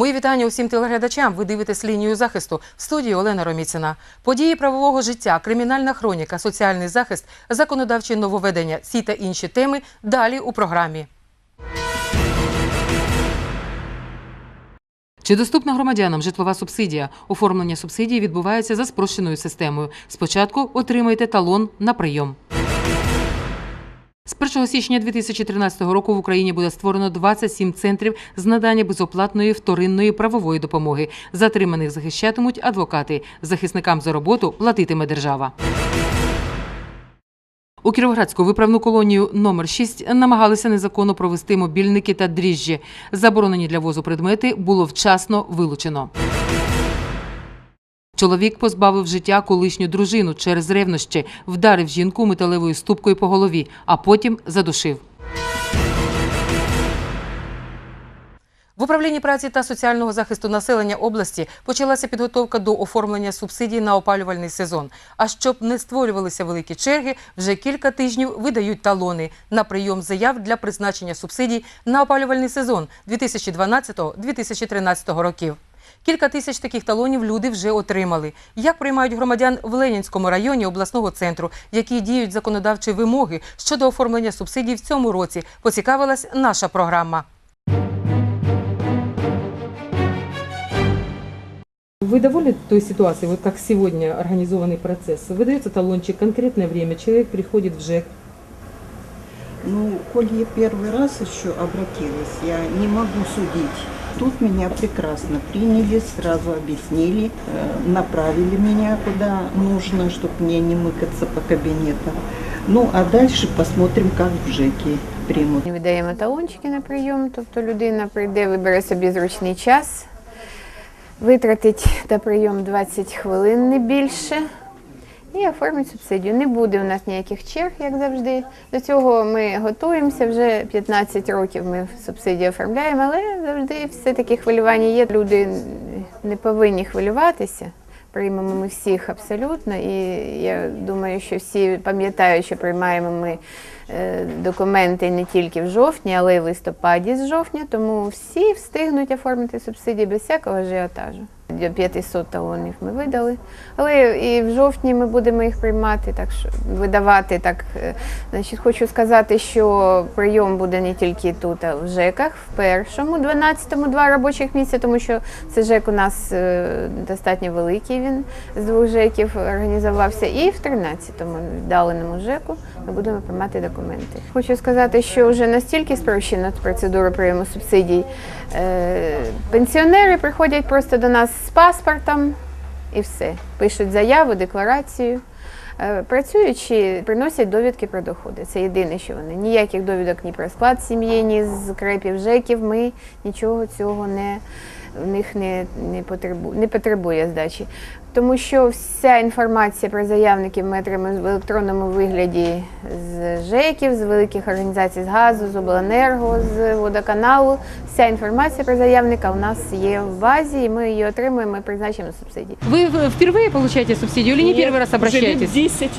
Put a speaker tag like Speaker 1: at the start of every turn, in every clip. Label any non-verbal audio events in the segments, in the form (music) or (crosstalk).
Speaker 1: Мої вітання усім телеглядачам. Ви дивитесь лінію захисту в студії Олена Роміцина. Події правового життя, кримінальна хроніка, соціальний захист, законодавчі нововведення. Ці та інші теми далі у програмі. Чи доступна громадянам житлова субсидія? Оформлення субсидії відбувається за спрощеною системою. Спочатку отримайте талон на прийом. З 1 січня 2013 року в Україні буде створено 27 центрів з надання безоплатної вторинної правової допомоги. Затриманих захищатимуть адвокати. Захисникам за роботу платитиме держава. У Кіровоградську виправну колонію номер 6 намагалися незаконно провести мобільники та дріжджі. Заборонені для возу предмети було вчасно вилучено. Чоловік позбавив життя колишню дружину через ревнощі, вдарив жінку металевою ступкою по голові, а потім задушив. В управлінні праці та соціального захисту населення області почалася підготовка до оформлення субсидій на опалювальний сезон. А щоб не створювалися великі черги, вже кілька тижнів видають талони на прийом заяв для призначення субсидій на опалювальний сезон 2012-2013 років. Кілька тисяч таких талонів люди вже отримали. Як приймають громадян в Ленінському районі обласного центру, які діють законодавчі вимоги щодо оформлення субсидій в цьому році, поцікавилась наша програма. Вы довольны той ситуацией, вот как сегодня организованный процесс? Выдается талончик, конкретное время, человек приходит в ЖЭК.
Speaker 2: Ну, коль я первый раз еще обратилась, я не могу судить. Тут меня прекрасно приняли, сразу объяснили, э, направили меня куда нужно, чтобы мне не мыкаться по кабинетам. Ну, а дальше посмотрим, как в ЖЭКе примут.
Speaker 3: Видаємо талончики на прийом, тобто людина прийде, вибере собі зручний час, витратить на прийом 20 хвилин не більше і оформить субсидію. Не буде у нас ніяких черг, як завжди. До цього ми готуємося, вже 15 років ми субсидію оформляємо, але завжди все-таки хвилювання є. Люди не повинні хвилюватися. Приймемо ми всіх абсолютно, і я думаю, що всі пам'ятають, що приймаємо ми е, документи не тільки в жовтні, але й в листопаді з жовтня, тому всі встигнуть оформити субсидії без всякого ажіотажу. До 500 талонів ми видали, але і в жовтні ми будемо їх приймати, так що видавати. Так, е, значить, хочу сказати, що прийом буде не тільки тут, а в ЖЕКах, в першому, 12-му два робочих місця, тому що це ЖЕК у нас е, достатньо великий. Він з двох ЖЕКів організувався, і в 13-му віддаленому ЖЕКу ми будемо приймати документи. Хочу сказати, що вже настільки спрощена процедура прийому субсидій. Е, Пенсіонери приходять просто до нас з паспортом і все. Пишуть заяву, декларацію. Е, Працюючи, приносять довідки про доходи. Це єдине, що вони. Ніяких довідок ні про склад сім'ї, ні з крепів, ЖЕКів. Ми нічого цього не в них не, не, потребу, не потребує здачі. Тому що вся інформація про заявників ми отримуємо в електронному вигляді з ЖЕКів, з великих організацій з газу, з обленерго, з водоканалу. Вся інформація про заявника у нас є в базі, і ми її отримуємо і призначимо субсидії.
Speaker 1: Вы впервые получаете субсидию или не
Speaker 4: Нет,
Speaker 1: первый раз
Speaker 4: Уже
Speaker 1: обращаетесь?
Speaker 4: лет 10.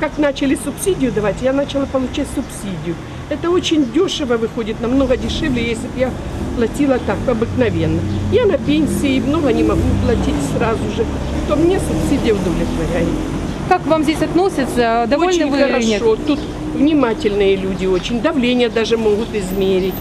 Speaker 4: Как начали субсидию давать, я начала получать субсидию. Это очень дешево выходит, намного дешевле, если бы я платила так, обыкновенно. Я на пенсии, много не могу платить сразу же, то мне субсидия удовлетворяет.
Speaker 1: Как вам здесь относятся? Довольны
Speaker 4: очень
Speaker 1: вы или нет?
Speaker 4: хорошо. Тут внимательные люди очень, давление даже могут измерить.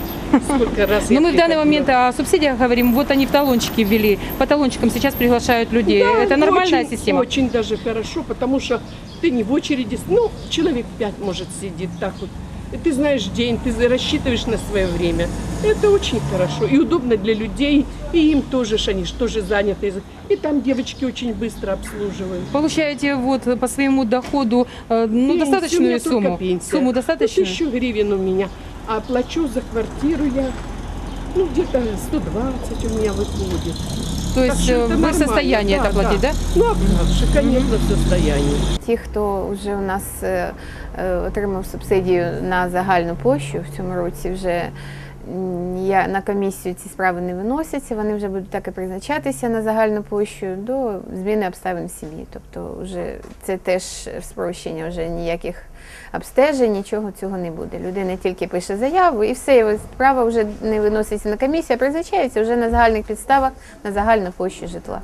Speaker 4: Сколько раз
Speaker 1: Но Ну, мы в данный момент о субсидиях говорим, вот они в талончики ввели. По талончикам сейчас приглашают людей.
Speaker 4: Да,
Speaker 1: Это нормальная
Speaker 4: очень,
Speaker 1: система?
Speaker 4: Очень даже хорошо, потому что ты не в очереди, ну, человек пять, может, сидит так вот. И ты знаешь день, ты рассчитываешь на свое время. Это очень хорошо и удобно для людей, и им тоже, они же тоже заняты. И там девочки очень быстро обслуживают.
Speaker 1: Получаете вот по своему доходу э, ну,
Speaker 4: Пенсию,
Speaker 1: достаточную сумму?
Speaker 4: пенсия.
Speaker 1: Сумму
Speaker 4: Ну,
Speaker 1: достаточную?
Speaker 4: тысячу гривен у меня. А плачу за квартиру я, ну, где-то 120 у меня выходит.
Speaker 1: То
Speaker 4: Так
Speaker 1: есть
Speaker 4: что
Speaker 1: э,
Speaker 4: это
Speaker 1: вы в
Speaker 4: нормально,
Speaker 1: состоянии
Speaker 4: да,
Speaker 1: это платить, да?
Speaker 4: Ну, а как же, конечно, в состоянии.
Speaker 3: Ті, хто вже у нас е, е, отримав субсидію на загальну площу в цьому році, вже м, я на комісію ці справи не виносяться, вони вже будуть так і призначатися на загальну площу до зміни обставин в сім'ї. Тобто, вже це теж спрощення, вже ніяких обстежень, нічого цього не буде. Людина тільки пише заяву і все, його справа вже не виноситься на комісію, а призначається вже на загальних підставах на загальну площу житла.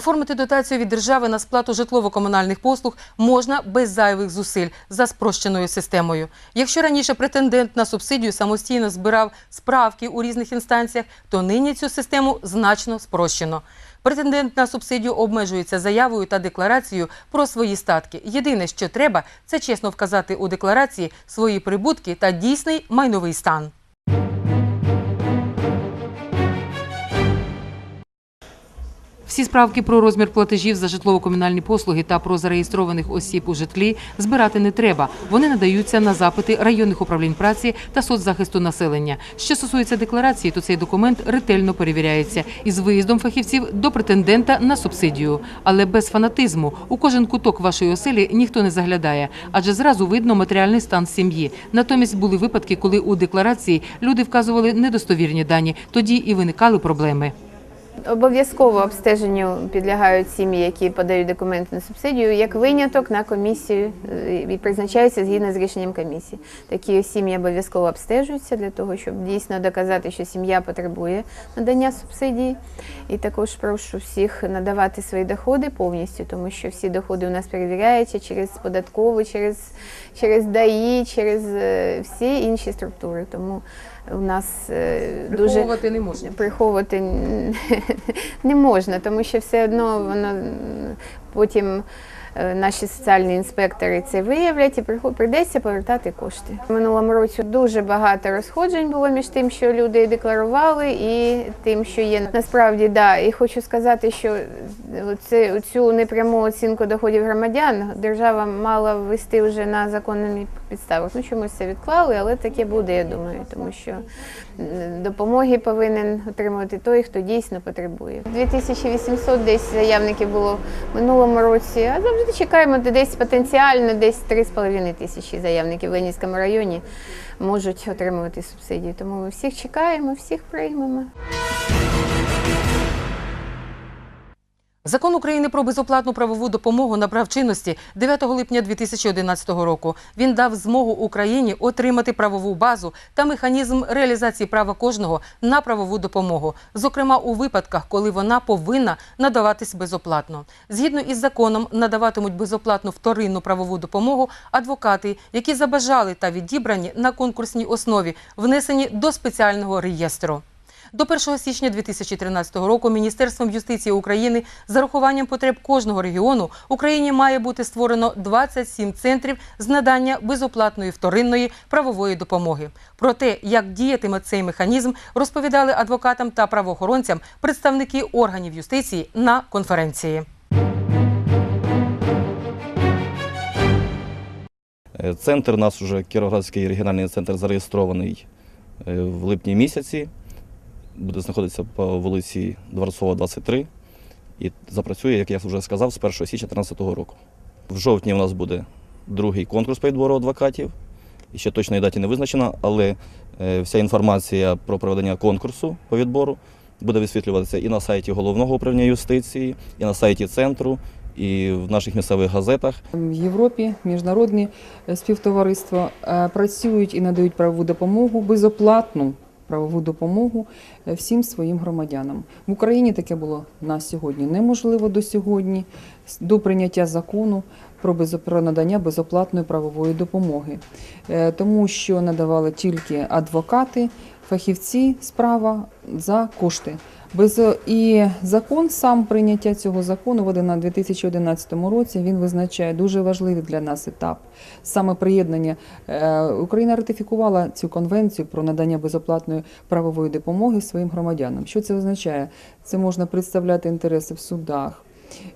Speaker 1: Оформити дотацію від держави на сплату житлово-комунальних послуг можна без зайвих зусиль за спрощеною системою. Якщо раніше претендент на субсидію самостійно збирав справки у різних інстанціях, то нині цю систему значно спрощено. Претендент на субсидію обмежується заявою та декларацією про свої статки. Єдине, що треба, це чесно вказати у декларації свої прибутки та дійсний майновий стан. Всі справки про розмір платежів за житлово-комунальні послуги та про зареєстрованих осіб у житлі збирати не треба. Вони надаються на запити районних управлінь праці та соцзахисту населення. Що стосується декларації, то цей документ ретельно перевіряється із виїздом фахівців до претендента на субсидію. Але без фанатизму у кожен куток вашої оселі ніхто не заглядає, адже зразу видно матеріальний стан сім'ї. Натомість були випадки, коли у декларації люди вказували недостовірні дані. Тоді і виникали проблеми.
Speaker 3: Обов'язково обстеженню підлягають сім'ї, які подають документи на субсидію, як виняток на комісію е, і призначаються згідно з рішенням комісії. Такі сім'ї обов'язково обстежуються для того, щоб дійсно доказати, що сім'я потребує надання субсидії. І також прошу всіх надавати свої доходи повністю, тому що всі доходи у нас перевіряються через податкову, через, через ДАІ, через е, всі інші структури. Тому у нас е, дуже
Speaker 1: не можна.
Speaker 3: приховувати (laughs) не можна, тому що все одно воно потім е, наші соціальні інспектори це виявлять і прийдеться повертати кошти. Минулому році дуже багато розходжень було між тим, що люди декларували, і тим, що є насправді да. І хочу сказати, що це цю непряму оцінку доходів громадян держава мала ввести вже на законних підставах. Ну чомусь це відклали, але таке буде, я думаю, тому що допомоги повинен отримувати той, хто дійсно потребує. 2800 десь заявників було в минулому році, а завжди чекаємо десь потенціально десь 3,5 тисячі заявників в Ленінському районі можуть отримувати субсидії. Тому ми всіх чекаємо, всіх приймемо.
Speaker 1: Закон України про безоплатну правову допомогу набрав чинності 9 липня 2011 року. Він дав змогу Україні отримати правову базу та механізм реалізації права кожного на правову допомогу, зокрема у випадках, коли вона повинна надаватись безоплатно. Згідно із законом, надаватимуть безоплатну вторинну правову допомогу адвокати, які забажали та відібрані на конкурсній основі, внесені до спеціального реєстру. До 1 січня 2013 року Міністерством юстиції України з зарахуванням потреб кожного регіону Україні має бути створено 27 центрів з надання безоплатної вторинної правової допомоги. Про те, як діятиме цей механізм, розповідали адвокатам та правоохоронцям представники органів юстиції на конференції.
Speaker 5: Е, Центр нас вже Кіровоградський регіональний центр зареєстрований е, в липні місяці. Буде знаходитися по вулиці Дворцова, 23. І запрацює, як я вже сказав, з 1 січня 2013 року. В жовтні у нас буде другий конкурс по відбору адвокатів. І ще точної даті не визначено, але е, вся інформація про проведення конкурсу по відбору буде висвітлюватися і на сайті головного управління юстиції, і на сайті центру, і в наших місцевих газетах.
Speaker 6: В Європі міжнародні е, співтовариства е, працюють і надають правову допомогу, безоплатну правову допомогу е, всім своїм громадянам. В Україні таке було на сьогодні неможливо до сьогодні, до прийняття закону про, про надання безоплатної правової допомоги, Е, тому що надавали тільки адвокати, фахівці справа за кошти. Без і закон сам прийняття цього закону введено на 2011 році. Він визначає дуже важливий для нас етап. Саме приєднання Е, Україна ратифікувала цю конвенцію про надання безоплатної правової допомоги своїм громадянам. Що це означає? Це можна представляти інтереси в судах.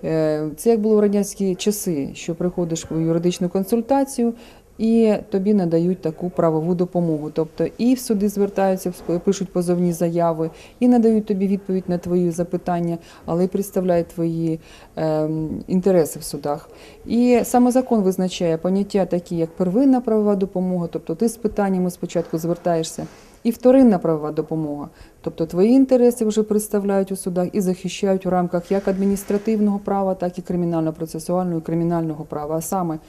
Speaker 6: Е, Це як було в радянські часи, що приходиш у юридичну консультацію, і тобі надають таку правову допомогу. Тобто і в суди звертаються, пишуть позовні заяви, і надають тобі відповідь на твої запитання, але й представляють твої ем, інтереси в судах. І саме закон визначає поняття такі, як первинна правова допомога, тобто ти з питаннями спочатку звертаєшся, і вторинна правова допомога, тобто твої інтереси вже представляють у судах і захищають у рамках як адміністративного права, так і кримінально-процесуального кримінального права. А саме,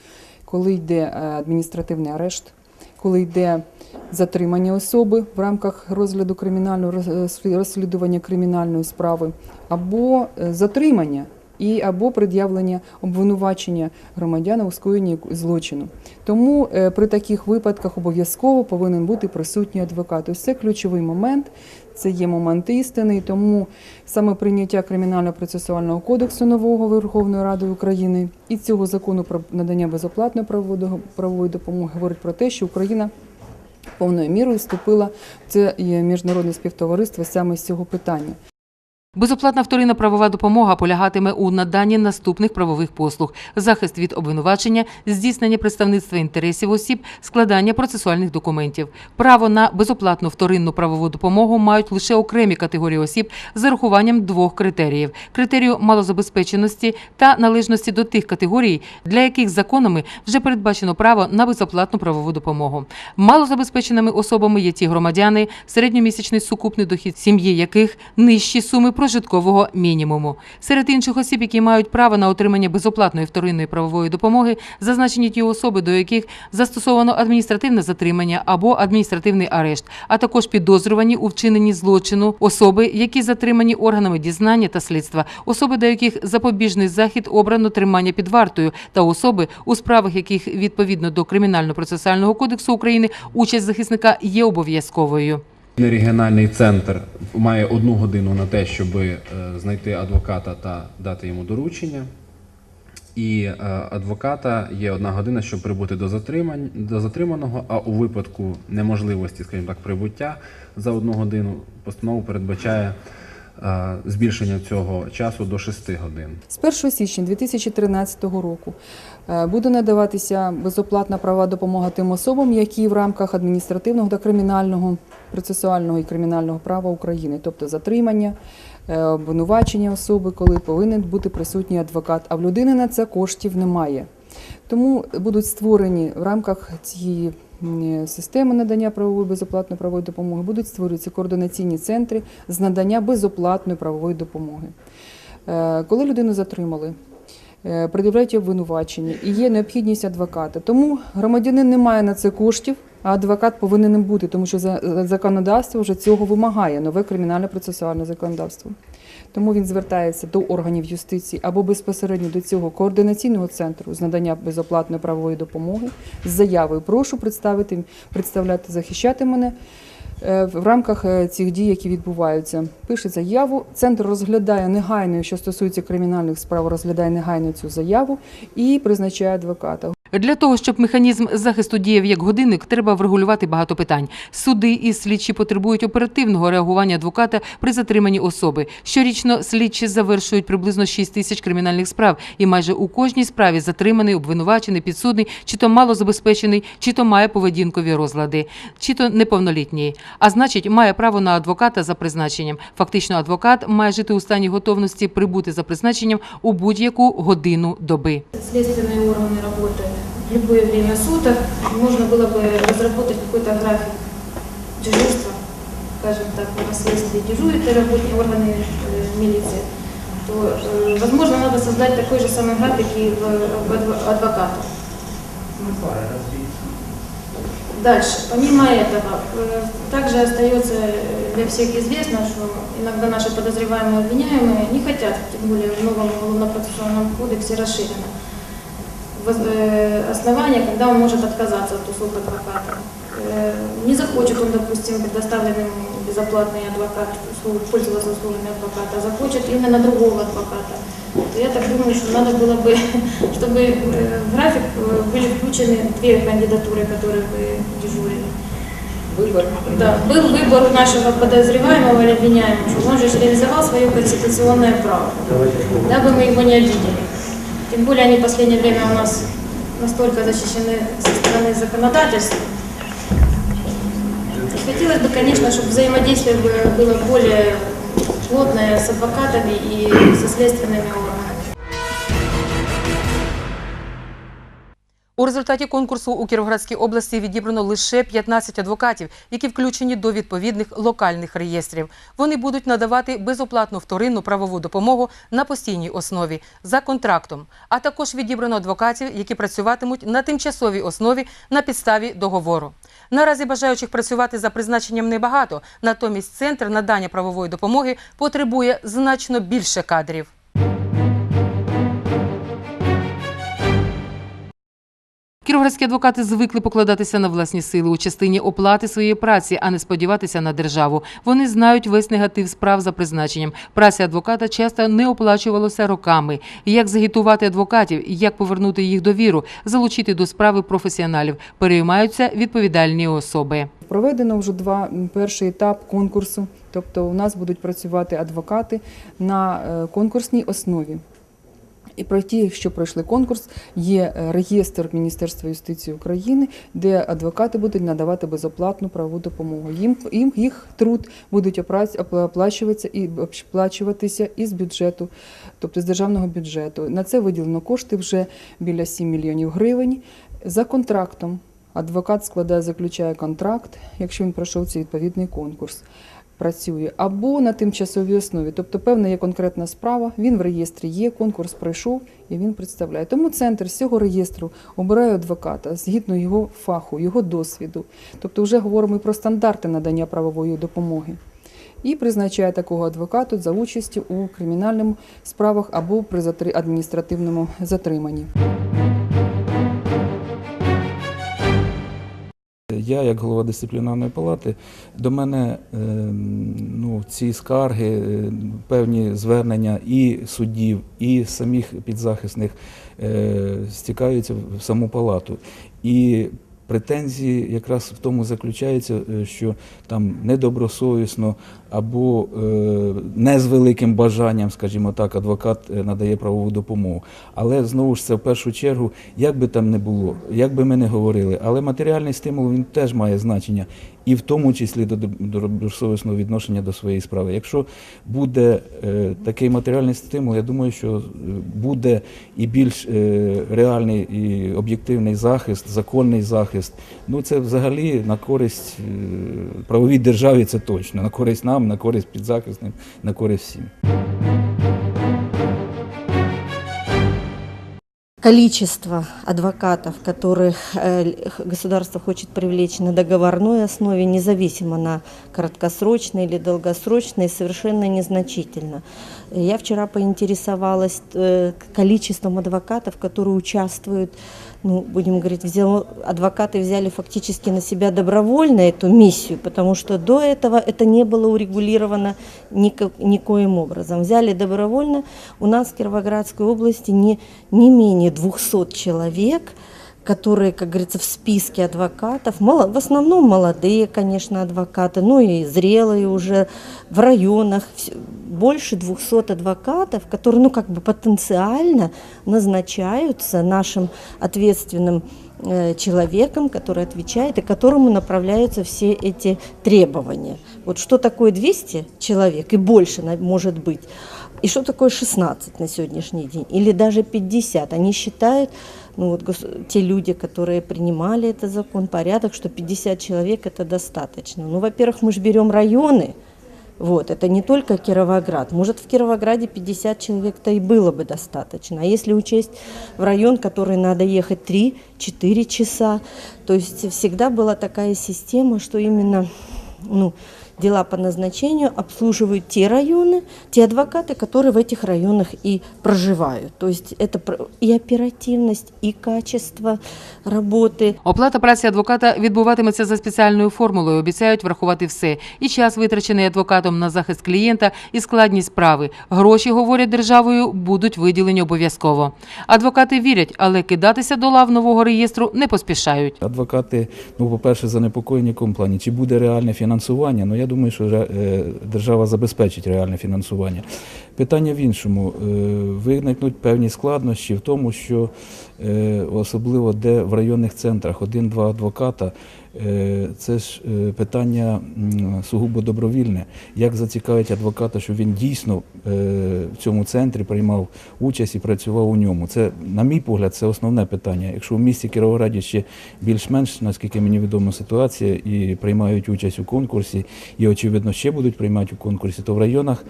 Speaker 6: коли йде е, адміністративний арешт, коли йде затримання особи в рамках розгляду кримінального роз- розслідування кримінальної справи, або е, затримання і або пред'явлення обвинувачення громадяна у скоєнні злочину. Тому е, при таких випадках обов'язково повинен бути присутній адвокат. Ось це ключовий момент. Це є момент істини, тому саме прийняття кримінально-процесуального кодексу нового Верховної Ради України і цього закону про надання безоплатної правової правової допомоги говорить про те, що Україна повною мірою вступила в це міжнародне співтовариство саме з цього питання.
Speaker 1: Безоплатна вторинна правова допомога полягатиме у наданні наступних правових послуг: захист від обвинувачення, здійснення представництва інтересів осіб, складання процесуальних документів. Право на безоплатну вторинну правову допомогу мають лише окремі категорії осіб з урахуванням двох критеріїв: критерію малозабезпеченості та належності до тих категорій, для яких законами вже передбачено право на безоплатну правову допомогу. Малозабезпеченими особами є ті громадяни, середньомісячний сукупний дохід сім'ї яких нижчі суми прожиткового мінімуму. Серед інших осіб, які мають право на отримання безоплатної вторинної правової допомоги, зазначені ті особи, до яких застосовано адміністративне затримання або адміністративний арешт, а також підозрювані у вчиненні злочину, особи, які затримані органами дізнання та слідства, особи, до яких запобіжний захід обрано тримання під вартою, та особи, у справах яких відповідно до Кримінально-процесуального кодексу України участь захисника є обов'язковою.
Speaker 7: Регіональний центр має одну годину на те, щоб е, знайти адвоката та дати йому доручення. І е, адвоката є одна година, щоб прибути до затримань до затриманого. А у випадку неможливості, скажімо так, прибуття за одну годину постанова передбачає збільшення цього часу до 6 годин.
Speaker 6: З 1 січня 2013 року е, буде надаватися безоплатна права допомога тим особам, які в рамках адміністративного та кримінального процесуального і кримінального права України, тобто затримання, е, обвинувачення особи, коли повинен бути присутній адвокат. А в людини на це коштів немає. Тому будуть створені в рамках цієї системи надання правової безоплатної правової допомоги, будуть створюватися координаційні центри з надання безоплатної правової допомоги. Е, Коли людину затримали, е, пред'являють обвинувачення і є необхідність адвоката. Тому громадянин не має на це коштів, а адвокат повинен бути, тому що за- за- законодавство вже цього вимагає нове кримінальне процесуальне законодавство. Тому він звертається до органів юстиції або безпосередньо до цього координаційного центру з надання безоплатної правової допомоги з заявою прошу представити, представляти, захищати мене е, в рамках е, цих дій, які відбуваються. Пише заяву. Центр розглядає негайно, що стосується кримінальних справ, розглядає негайно цю заяву і призначає адвоката.
Speaker 1: Для того, щоб механізм захисту діяв як годинник, треба врегулювати багато питань. Суди і слідчі потребують оперативного реагування адвоката при затриманні особи. Щорічно слідчі завершують приблизно 6 тисяч кримінальних справ, і майже у кожній справі затриманий, обвинувачений, підсудний, чи то малозабезпечений, чи то має поведінкові розлади, чи то неповнолітній. А значить, має право на адвоката за призначенням. Фактично, адвокат має жити у стані готовності прибути за призначенням у будь-яку годину доби.
Speaker 8: Следственные органы работают в любое время суток. Можно было бы разработать какой-то график дежурства, скажем так, на следствии дежурят и работники органы э, милиции, то, э, возможно, надо создать такой же самый график и в, в адво- адвокатов. Дальше, помимо этого, э, также остается э, для всех известно, что иногда наши подозреваемые и обвиняемые не хотят, тем более в новом уголовно-процессуальном кодексе расширено, воз- э, основания, когда он может отказаться от услуг адвоката. Э, Не захочет он, допустим, предоставленный ему безоплатный адвокат, услуг- пользоваться услугами адвоката, а захочет именно другого адвоката. То я так думаю, что надо было бы, (laughs) чтобы э, в график э, были включены две кандидатуры, которые бы дежурили.
Speaker 6: Вибор.
Speaker 8: Да, был выбор нашего подозреваемого или обвиняемого, он же реализовал свое конституционное право, дабы мы его не обидели. Тем более они в последнее время у нас настолько защищены со стороны законодательства. И Хотелось бы, конечно, чтобы взаимодействие бы- было более плотное с адвокатами и со следственными органами.
Speaker 1: У результаті конкурсу у Кіровоградській області відібрано лише 15 адвокатів, які включені до відповідних локальних реєстрів. Вони будуть надавати безоплатну вторинну правову допомогу на постійній основі за контрактом. А також відібрано адвокатів, які працюватимуть на тимчасовій основі на підставі договору. Наразі бажаючих працювати за призначенням небагато, натомість центр надання правової допомоги потребує значно більше кадрів. Кіровоградські адвокати звикли покладатися на власні сили у частині оплати своєї праці, а не сподіватися на державу. Вони знають весь негатив справ за призначенням. Праця адвоката часто не оплачувалося роками. Як загітувати адвокатів, як повернути їх довіру, залучити до справи професіоналів, переймаються відповідальні особи.
Speaker 6: Проведено вже два перший етап конкурсу. Тобто у нас будуть працювати адвокати на е, конкурсній основі. І про ті, що пройшли конкурс, є е, реєстр Міністерства юстиції України, де адвокати будуть надавати безоплатну правову допомогу. Їм, їм їх труд будуть оплачуватися і оплачуватися із бюджету, тобто з державного бюджету. На це виділено кошти вже біля 7 мільйонів гривень за контрактом. Адвокат складає, заключає контракт, якщо він пройшов цей відповідний конкурс. Працює або на тимчасовій основі, тобто певна є конкретна справа, він в реєстрі є, конкурс пройшов і він представляє. Тому центр з цього реєстру обирає адвоката згідно його фаху, його досвіду. Тобто, вже говоримо і про стандарти надання правової допомоги. І призначає такого адвоката за участю у кримінальних справах або при адміністративному затриманні.
Speaker 9: Я, як голова дисциплінарної палати, до мене е, ну, ці скарги, е, певні звернення і суддів, і самих підзахисних е, стікаються в саму палату. І претензії якраз в тому заключаються, е, що там недобросовісно або е, не з великим бажанням, скажімо так, адвокат е, надає правову допомогу. Але знову ж це в першу чергу, як би там не було, як би ми не говорили, але матеріальний стимул він теж має значення, і в тому числі до доб- добросовісного відношення до своєї справи. Якщо буде е, такий матеріальний стимул, я думаю, що е, буде і більш е, реальний і об'єктивний захист, законний захист. Ну це взагалі на користь правовій державі, це точно, на користь нам, на користь підзахисним, на користь всім.
Speaker 10: Количество адвокатов, которых э, государство хочет привлечь на договорной основе, независимо на краткосрочной или долгосрочной, совершенно незначительно. Я вчера поинтересовалась э, количеством адвокатов, которые участвуют, ну, будем говорить, взял, адвокаты взяли фактически на себя добровольно эту миссию, потому что до этого это не было урегулировано никак, никоим образом. Взяли добровольно. У нас в Кировоградской области не, не менее 200 человек, которые, как говорится, в списке адвокатов, в основном молодые, конечно, адвокаты, ну и зрелые уже в районах, больше 200 адвокатов, которые, ну, как бы потенциально назначаются нашим ответственным э, человеком, который отвечает и которому направляются все эти требования. Вот что такое 200 человек и больше может быть, и что такое 16 на сегодняшний день, или даже 50. Они считают, ну вот гос- те люди, которые принимали этот закон, порядок, что 50 человек это достаточно. Ну, во-первых, мы же берем районы, вот, это не только Кировоград. Может, в Кировограде 50 человек-то и было бы достаточно. А если учесть в район, который надо ехать 3-4 часа, то есть всегда была такая система, что именно ну, дела по назначению обслуживают те районы, те адвокаты, которые в этих районах и проживают. То есть это про- и оперативность, и качество работы,
Speaker 1: Оплата праці адвоката відбуватиметься за спеціальною формулою. Обіцяють врахувати все: і час, витрачений адвокатом на захист клієнта, і складність справи. Гроші, говорять державою, будуть виділені обов'язково. Адвокати вірять, але кидатися до лав нового реєстру не поспішають.
Speaker 9: Адвокати, ну, по-перше, занепокоєні в якому плані, чи буде реальне фінансування. Ну, я я думаю, що е, держава забезпечить реальне фінансування. Питання в іншому. Е, Виникнуть певні складнощі в тому, що е, особливо де в районних центрах один-два адвоката. Е, Це ж е, питання сугубо добровільне. Як зацікавить адвоката, що він дійсно е, в цьому центрі приймав участь і працював у ньому? Це, на мій погляд, це основне питання. Якщо в місті Кіровограді ще більш-менш, наскільки мені відомо, ситуація і приймають участь у конкурсі, і очевидно ще будуть приймати у конкурсі, то в районах,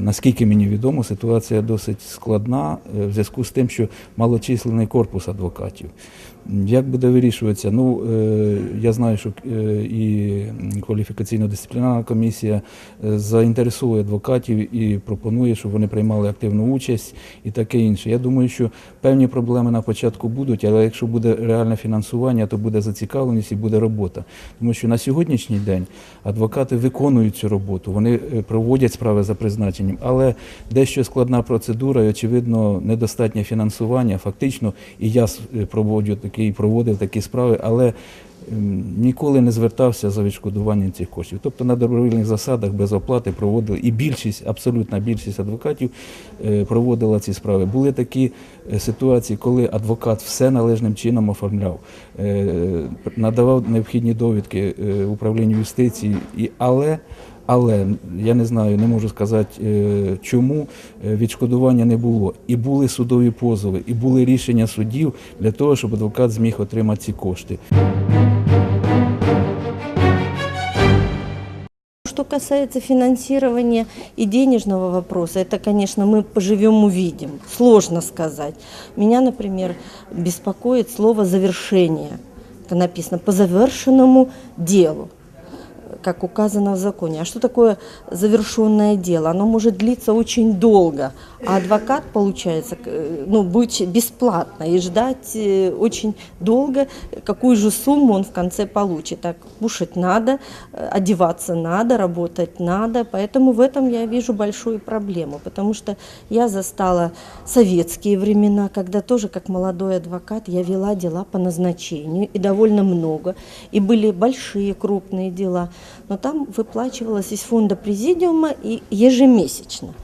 Speaker 9: наскільки мені відомо, ситуація досить складна в зв'язку з тим, що малочисленний корпус адвокатів. Як буде вирішуватися? Ну, е, я знаю, що е, і кваліфікаційно-дисциплінарна комісія е, заінтересує адвокатів і пропонує, щоб вони приймали активну участь і таке інше. Я думаю, що певні проблеми на початку будуть, але якщо буде реальне фінансування, то буде зацікавленість і буде робота. Тому що на сьогоднішній день адвокати виконують цю роботу, вони проводять справи за призначенням, але дещо складна процедура і, очевидно, недостатнє фінансування. Фактично, і я проводжу такі, проводив такі справи, але ніколи не звертався за відшкодуванням цих коштів. Тобто на добровільних засадах без оплати проводили, і більшість, абсолютна більшість адвокатів е, проводила ці справи. Були такі е, ситуації, коли адвокат все належним чином оформляв, е, надавав необхідні довідки управлінню юстиції, але але я не знаю, не можу сказати, е, чому е, відшкодування не було. І були судові позови, і були рішення судів для того, щоб адвокат зміг отримати ці кошти.
Speaker 10: Что касается финансирования и денежного вопроса, это, конечно, мы поживем увидим. Сложно сказать. Меня, например, беспокоит слово «завершение». Это написано «по завершенному делу» Как указано в законе. А что такое завершенное дело? Оно может длиться очень долго, а адвокат, получается, э, ну, будет бесплатно и ждать э, очень долго, какую же сумму он в конце получит. Так, кушать надо, э, одеваться надо, работать надо, поэтому в этом я вижу большую проблему, потому что я застала советские времена, когда тоже как молодой адвокат я вела дела по назначению, и довольно много, и были большие крупные дела, но там выплачивалось из фонда президиума и ежемесячно.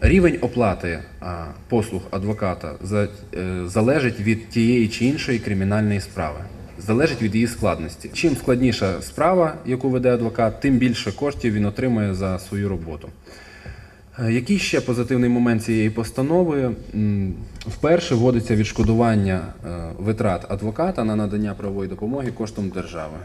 Speaker 7: Рівень оплати послуг адвоката е, залежить від тієї чи іншої кримінальної справи, залежить від її складності. Чим складніша справа, яку веде адвокат, тим більше коштів він отримує за свою роботу. Е, Який ще позитивний момент цієї постанови? Вперше вводиться відшкодування е, витрат адвоката на надання правової допомоги коштом держави.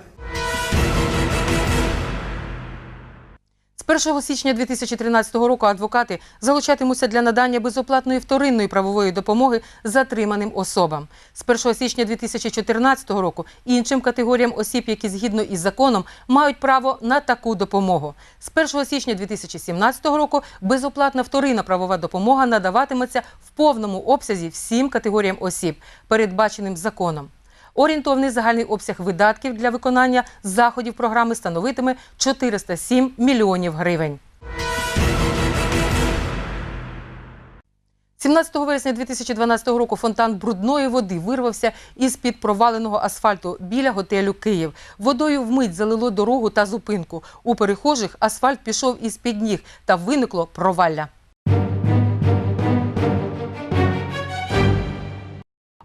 Speaker 1: З 1 січня 2013 року адвокати залучатимуться для надання безоплатної вторинної правової допомоги затриманим особам. З 1 січня 2014 року іншим категоріям осіб, які згідно із законом мають право на таку допомогу. З 1 січня 2017 року безоплатна вторинна правова допомога надаватиметься в повному обсязі всім категоріям осіб, передбаченим законом. Орієнтовний загальний обсяг видатків для виконання заходів програми становитиме 407 мільйонів гривень. 17 вересня 2012 року фонтан брудної води вирвався із-під проваленого асфальту біля готелю Київ. Водою вмить залило дорогу та зупинку. У перехожих асфальт пішов із-під ніг та виникло провалля.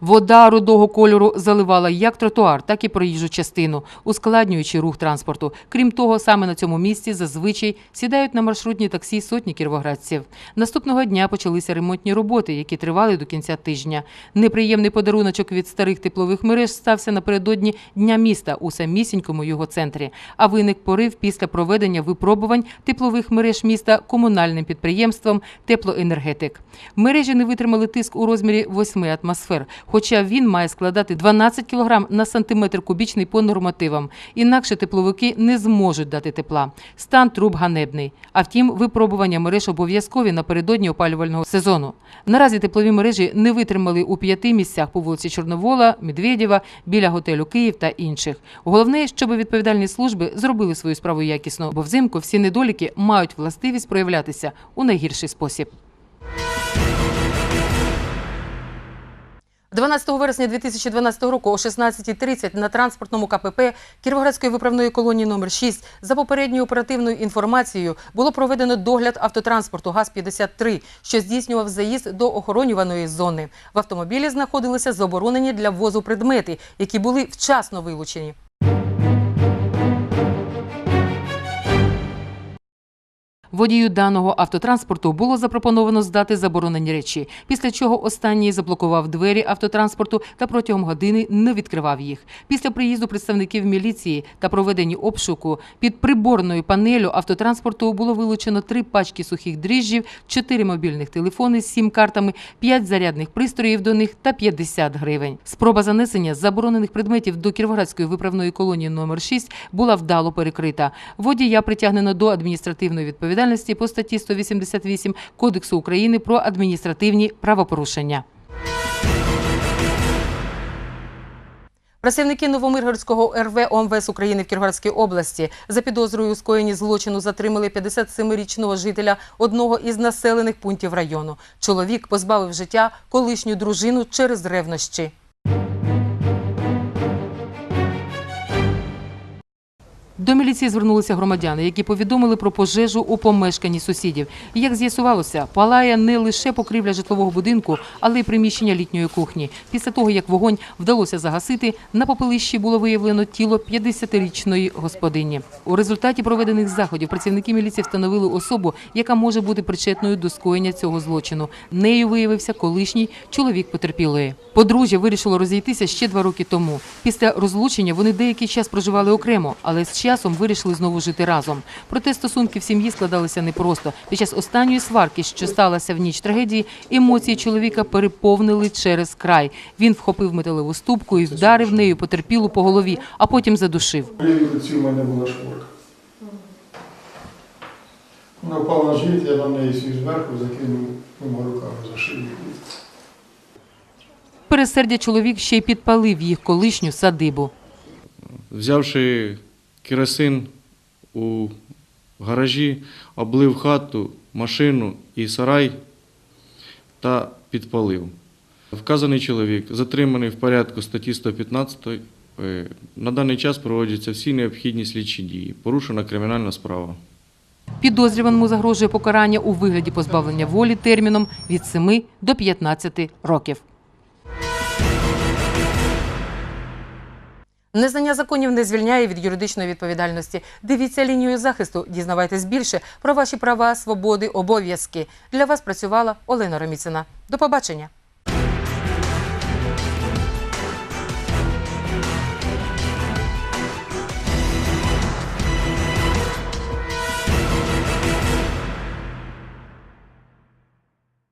Speaker 1: Вода рудого кольору заливала як тротуар, так і проїжджу частину, ускладнюючи рух транспорту. Крім того, саме на цьому місці зазвичай сідають на маршрутні таксі сотні кіровоградців. Наступного дня почалися ремонтні роботи, які тривали до кінця тижня. Неприємний подаруночок від старих теплових мереж стався напередодні Дня міста у самісінькому його центрі. А виник порив після проведення випробувань теплових мереж міста комунальним підприємством Теплоенергетик. Мережі не витримали тиск у розмірі 8 атмосфер, хоча він має складати 12 кг на сантиметр кубічний по нормативам. Інакше тепловики не зможуть дати тепла. Стан труб ганебний. А втім, випробування мереж обов'язкові напередодні опалювального сезону. Наразі теплові мережі не витримали у п'яти місцях по вулиці Чорновола, Медведєва, біля готелю Київ та інших. Головне, щоб відповідальні служби зробили свою справу якісно, бо взимку всі недоліки мають властивість проявлятися у найгірший спосіб. 12 вересня 2012 року о 16.30 на транспортному КПП Кіровоградської виправної колонії номер 6 за попередньою оперативною інформацією було проведено догляд автотранспорту ГАЗ-53, що здійснював заїзд до охоронюваної зони. В автомобілі знаходилися заборонені для ввозу предмети, які були вчасно вилучені. Водію даного автотранспорту було запропоновано здати заборонені речі, після чого останній заблокував двері автотранспорту та протягом години не відкривав їх. Після приїзду представників міліції та проведення обшуку під приборною панелю автотранспорту було вилучено три пачки сухих дріжджів, чотири мобільних телефони з сім картами, п'ять зарядних пристроїв до них та 50 гривень. Спроба занесення заборонених предметів до Кіровоградської виправної колонії номер 6 була вдало перекрита. Водія притягнено до адміністративної відповідальності по статті 188 Кодексу України про адміністративні правопорушення. Працівники Новомиргородського РВ ОМВС України в Кіровоградській області за підозрою у скоєнні злочину затримали 57-річного жителя одного із населених пунктів району. Чоловік позбавив життя колишню дружину через ревнощі. До міліції звернулися громадяни, які повідомили про пожежу у помешканні сусідів. Як з'ясувалося, палає не лише покрівля житлового будинку, але й приміщення літньої кухні. Після того, як вогонь вдалося загасити, на попелищі було виявлено тіло 50-річної господині. У результаті проведених заходів працівники міліції встановили особу, яка може бути причетною до скоєння цього злочину. Нею виявився колишній чоловік потерпілої. Подружжя вирішило розійтися ще два роки тому. Після розлучення вони деякий час проживали окремо, але з часом вирішили знову жити разом. Проте стосунки в сім'ї складалися непросто. Під час останньої сварки, що сталася в ніч трагедії, емоції чоловіка переповнили через край. Він вхопив металеву ступку і вдарив нею потерпілу по голові, а потім задушив.
Speaker 11: Ці в мене була шкурка. Вона впала на живіт, я на неї сів зверху, закинув двома руками за шию.
Speaker 1: Пересердя чоловік ще й підпалив їх колишню садибу.
Speaker 12: Взявши керосин у гаражі, облив хату, машину і сарай та підпалив. Вказаний чоловік затриманий в порядку статті 115. Е, На даний час проводяться всі необхідні слідчі дії. Порушена кримінальна справа.
Speaker 1: Підозрюваному загрожує покарання у вигляді позбавлення волі терміном від 7 до 15 років. Незнання законів не звільняє від юридичної відповідальності. Дивіться лінію захисту, дізнавайтесь більше про ваші права, свободи, обов'язки. Для вас працювала Олена Роміцина. До побачення.